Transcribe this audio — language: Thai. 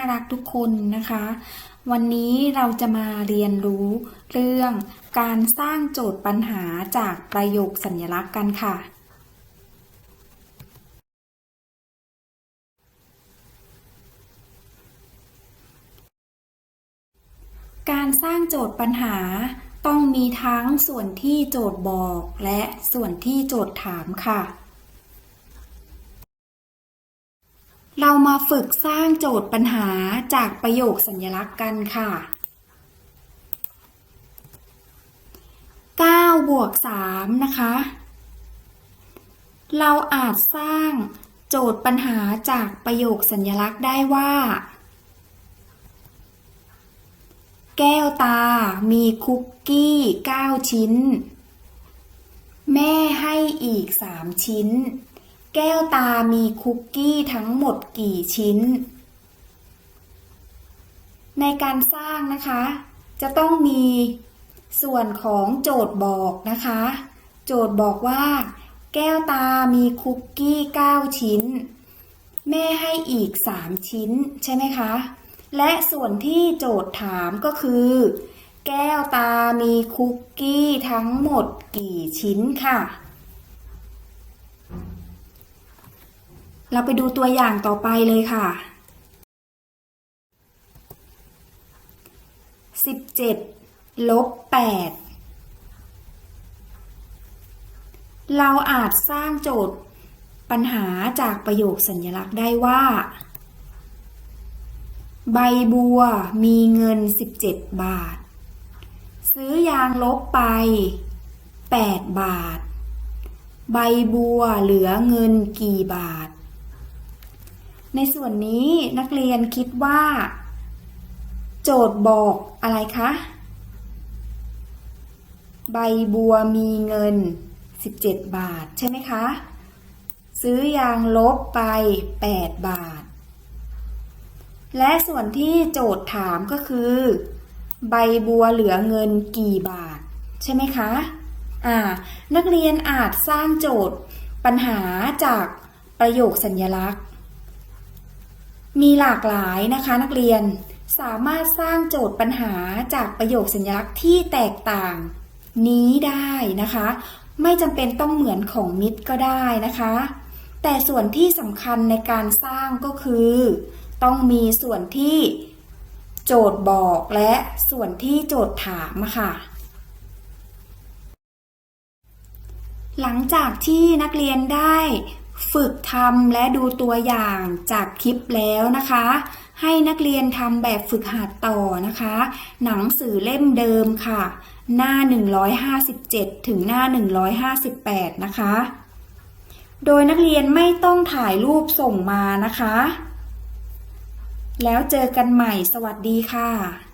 น่ารักทุกคนนะคะ วันนี้เราจะมาเรียนรู้เรื่องการสร้างโจทย์ปัญหาจากประโยคสัญลักษณ์กันค่ะ การสร้างโจทย์ปัญหาต้องมีทั้งส่วนที่โจทย์บอกและส่วนที่โจทย์ถามค่ะ เรามาฝึกสร้างโจทย์ปัญหาจากประโยคสัญลักษณ์กันค่ะ 9 บวก 3 นะคะ เราอาจสร้างโจทย์ปัญหาจากประโยคสัญลักษณ์ได้ว่า แก้วตามีคุกกี้ 9 ชิ้น แม่ให้อีก 3 ชิ้น แก้วตามีคุกกี้ทั้งหมดกี่ชิ้น ในการสร้างนะคะ จะต้องมีส่วนของโจทย์บอกนะคะ โจทย์บอกว่า แก้วตามีคุกกี้ 9 ชิ้น แม่ให้อีก 3 ชิ้นใช่ไหมคะ และส่วนที่โจทย์ถามก็คือ แก้วตามีคุกกี้ทั้งหมดกี่ชิ้นค่ะ เราไปดูตัวอย่างต่อไปเลยค่ะ 17ลบ8เราอาจสร้างโจทย์ปัญหาจากประโยคสัญลักษณ์ได้ว่า ใบบัวมีเงิน 17 บาท ซื้อยางลบไป 8 บาท ใบบัวเหลือเงินกี่บาท ในส่วนนี้นักเรียนคิดว่า โจทย์บอกอะไรคะ ใบบัวมีเงิน 17 บาทใช่ไหมคะ ซื้อยางลบไป 8 บาท และส่วนที่โจทย์ถามก็คือ ใบบัวเหลือเงินกี่บาท ใช่ไหมคะอ่านักเรียนอาจสร้างโจทย์ปัญหาจากประโยคสัญลักษณ์ มีหลากหลายนะคะนักเรียนสามารถสร้างโจทย์ปัญหาจากประโยคสัญลักษณ์ที่แตกต่าง นี้ได้นะคะ ไม่จำเป็นต้องเหมือนของมิตรก็ได้นะคะ แต่ส่วนที่สำคัญในการสร้างก็คือ ต้องมีส่วนที่โจทย์บอกและส่วนที่โจทย์ถามค่ะ หลังจากที่นักเรียนได้ ฝึกทำและดูตัวอย่างจากคลิปแล้วนะคะ ให้นักเรียนทำแบบฝึกหัดต่อนะคะ หนังสือเล่มเดิมค่ะ หน้า 157 ถึงหน้า 158 นะคะ โดยนักเรียนไม่ต้องถ่ายรูปส่งมานะคะ แล้วเจอกันใหม่สวัสดีค่ะ